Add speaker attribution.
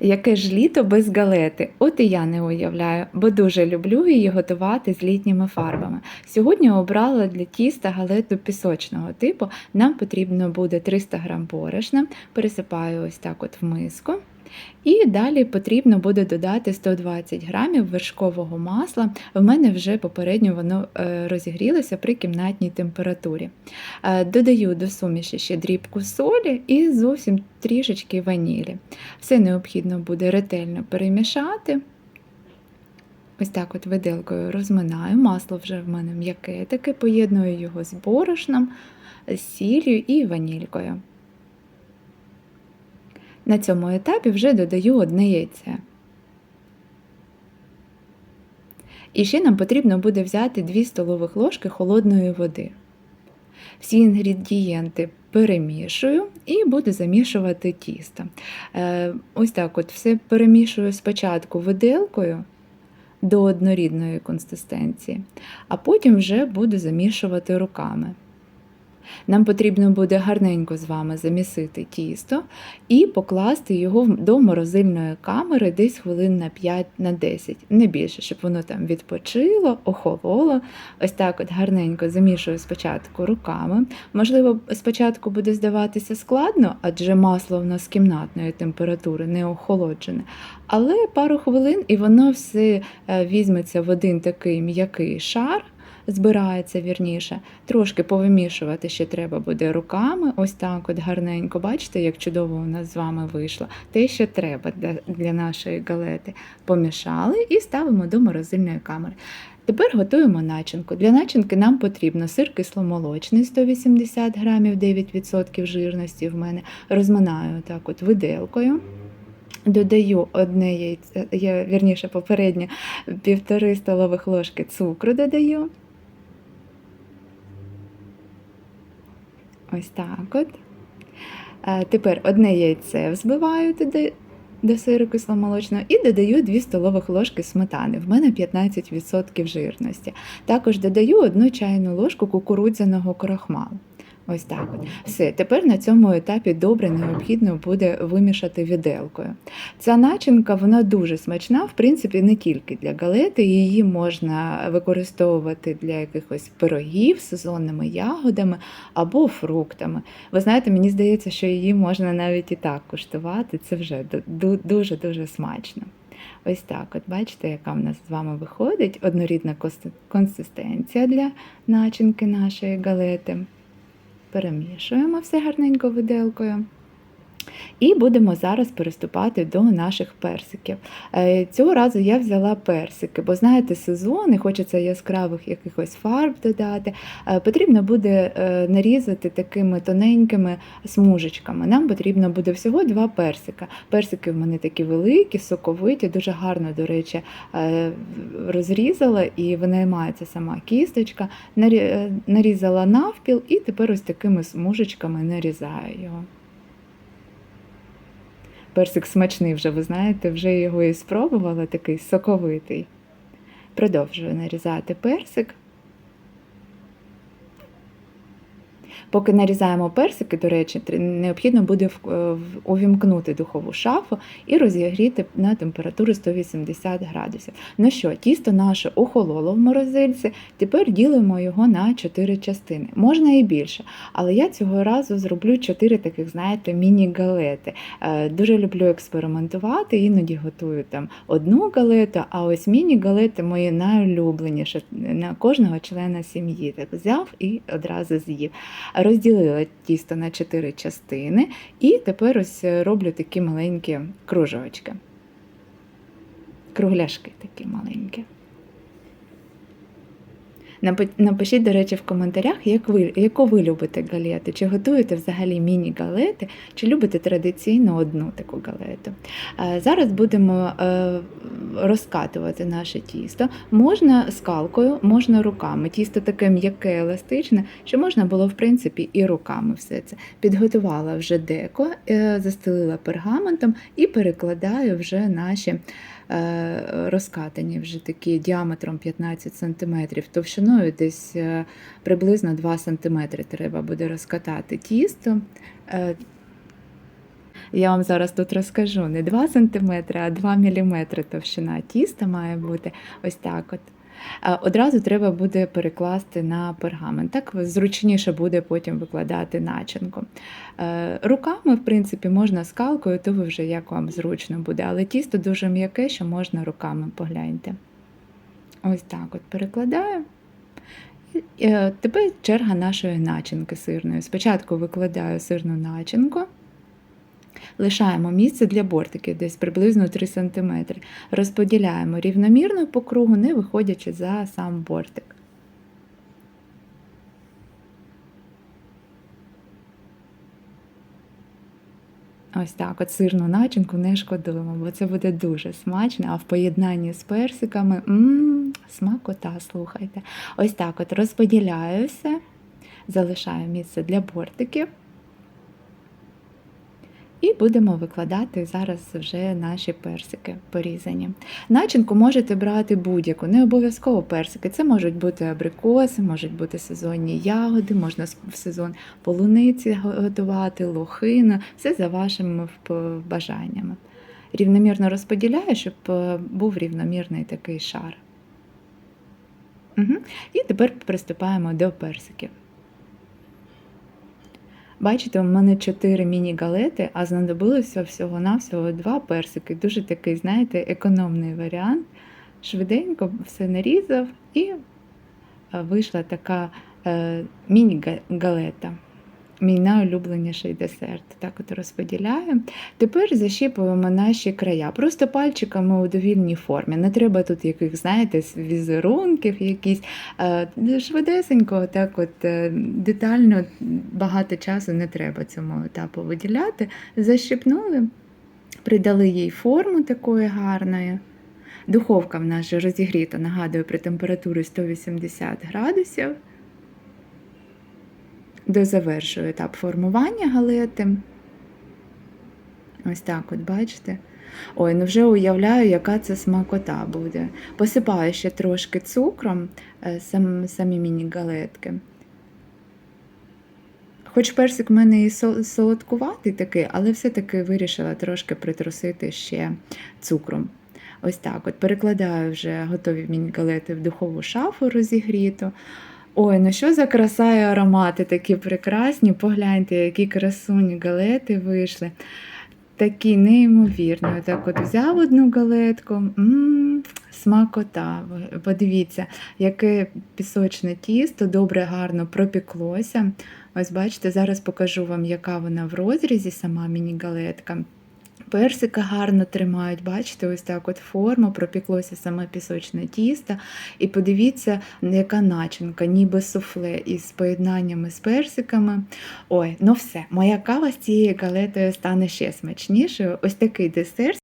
Speaker 1: Яке ж літо без галети? От і я не уявляю, бо дуже люблю її готувати з літніми фарбами. Сьогодні обрала для тіста галету пісочного типу. Нам потрібно буде 300 г борошна, пересипаю ось так от в миску. І далі потрібно буде додати 120 грамів вершкового масла. В мене вже попередньо воно е, розігрілося при кімнатній температурі. Е, Додаю до суміші ще дрібку солі і зовсім трішечки ванілі. Все необхідно буде ретельно перемішати. Ось так от виделкою розминаю. Масло вже в мене м'яке, таке поєдную його з борошном, з сіллю і ванількою. На цьому етапі вже додаю одне яйце. І ще нам потрібно буде взяти 2 столових ложки холодної води. Всі інгредієнти перемішую і буду замішувати тісто. Е, Ось так от все перемішую спочатку виделкою до однорідної консистенції, а потім вже буду замішувати руками. Нам потрібно буде гарненько з вами замісити тісто і покласти його до морозильної камери десь хвилин на 5 на 10, не більше, щоб воно там відпочило, охололо. Ось так от гарненько замішую спочатку руками. Можливо, спочатку буде здаватися складно, адже масло в нас кімнатної температури не охолоджене. Але пару хвилин і воно все е, візьметься в один такий м'який шар збирається вірніше. Трошки повимішувати ще треба буде руками, ось так от гарненько. Бачите, як чудово у нас з вами вийшло. Те, що треба для, нашої галети. Помішали і ставимо до морозильної камери. Тепер готуємо начинку. Для начинки нам потрібно сир кисломолочний 180 грамів, 9% жирності в мене. Розминаю так от виделкою. Додаю одне яйце, я, вірніше попереднє півтори столових ложки цукру додаю. Ось так от. Е, Тепер одне яйце взбиваю туди до сиру кисломолочного і додаю 2 столових ложки сметани. В мене 15% жирності. Також додаю 1 чайну ложку кукурудзяного крахмалу. Ось так от. Все, тепер на цьому етапі добре необхідно буде вимішати віделкою. Ця начинка вона дуже смачна, в принципі, не тільки для галети, її можна використовувати для якихось пирогів сезонними ягодами або фруктами. Ви знаєте, мені здається, що її можна навіть і так куштувати. Це вже дуже-дуже смачно. Ось так, от бачите, яка в нас з вами виходить однорідна консистенція для начинки нашої галети. Перемішуємо все гарненько виделкою. І будемо зараз переступати до наших персиків. Е, Цього разу я взяла персики, бо знаєте, сезон і хочеться яскравих якихось фарб додати. Е, Потрібно буде е, нарізати такими тоненькими смужечками. Нам потрібно буде всього два персика. Персики в мене такі великі, соковиті, дуже гарно, до речі, розрізала і винаймається сама кісточка. Нарізала навпіл і тепер ось такими смужечками нарізаю його. Персик смачний вже, ви знаєте, вже його і спробувала, такий соковитий. Продовжую нарізати персик. Поки нарізаємо персики, до речі, необхідно буде увімкнути духову шафу і розігріти на температуру 180 градусів. Ну що, тісто наше охололо в морозильці, тепер ділимо його на 4 частини. Можна і більше, але я цього разу зроблю 4 таких, знаєте, міні-галети. Е, дуже люблю експериментувати, іноді готую там одну галету, а ось міні-галети мої найулюбленіші на кожного члена сім'ї. Так взяв і одразу з'їв розділила тісто на 4 частини, і тепер ось роблю такі маленькі кружочки. Кругляшки такі маленькі. Напишіть, до речі, в коментарях, як ви, яку ви любите галети. Чи готуєте взагалі міні-галети, чи любите традиційно одну таку галету. Зараз будемо е, розкатувати наше тісто. Можна скалкою, можна руками. Тісто таке м'яке, еластичне, що можна було, в принципі, і руками все це. Підготувала вже деко, е, застелила пергаментом і перекладаю вже наші. Е, розкатані вже такі діаметром 15 см, товщиною десь е, приблизно 2 см треба буде розкатати тісто. Е, Я вам зараз тут розкажу не 2 см, а 2 мм товщина тіста має бути ось так от. А Одразу треба буде перекласти на пергамент. Так зручніше буде потім викладати начинку. Е, Руками, в принципі, можна скалкою, то ви вже як вам зручно буде, але тісто дуже м'яке, що можна руками погляньте. Ось так от перекладаю. Е, Тепер черга нашої начинки сирної. Спочатку викладаю сирну начинку. Лишаємо місце для бортиків, десь приблизно 3 см. Розподіляємо рівномірно по кругу, не виходячи за сам бортик. Ось так, от сирну начинку не шкодуємо, бо це буде дуже смачно, а в поєднанні з персиками м смакота, слухайте. Ось так от розподіляю все, залишаю місце для бортиків. І будемо викладати зараз вже наші персики порізані. Начинку можете брати будь-яку, не обов'язково персики. Це можуть бути абрикоси, можуть бути сезонні ягоди, можна в сезон полуниці готувати, лохина, все за вашими бажаннями. Рівномірно розподіляю, щоб е, був рівномірний такий шар. Угу. І тепер приступаємо до персиків. Бачите, у мене 4 міні-галети, а знадобилося всього-навсього два персики. Дуже такий, знаєте, економний варіант. Швиденько все нарізав і е, вийшла така е, міні-галета. Мій найулюбленіший десерт. Так от розподіляю. Тепер защіпуємо наші края. Просто пальчиками у довільній формі. Не треба тут яких, знаєте, візерунків, якісь е, швидесенько, так от е, детально багато часу не треба цьому етапу виділяти. Защіпнули, придали їй форму такої гарної. Духовка в нас же розігріта, нагадую, при температурі 180 градусів дозавершую етап формування галети. Ось так от, бачите? Ой, ну вже уявляю, яка це смакота буде. Посипаю ще трошки цукром е, сам, самі міні-галетки. Хоч персик в мене і солодкуватий такий, але все-таки вирішила трошки притрусити ще цукром. Ось так от перекладаю вже готові міні-галети в духову шафу розігріту. Ой, ну що за краса і аромати такі прекрасні. Погляньте, які красуні галети вийшли. Такі неймовірні. Отак от взяв одну галетку. М-м, смакота. Подивіться, яке пісочне тісто, добре, гарно пропіклося. Ось бачите, зараз покажу вам, яка вона в розрізі, сама міні-галетка. Персика гарно тримають, бачите, ось так от форма, пропіклося саме пісочне тісто. І подивіться, яка начинка, ніби суфле із поєднаннями з персиками. Ой, ну все, моя кава з цією галетою стане ще смачнішою. Ось такий десерт.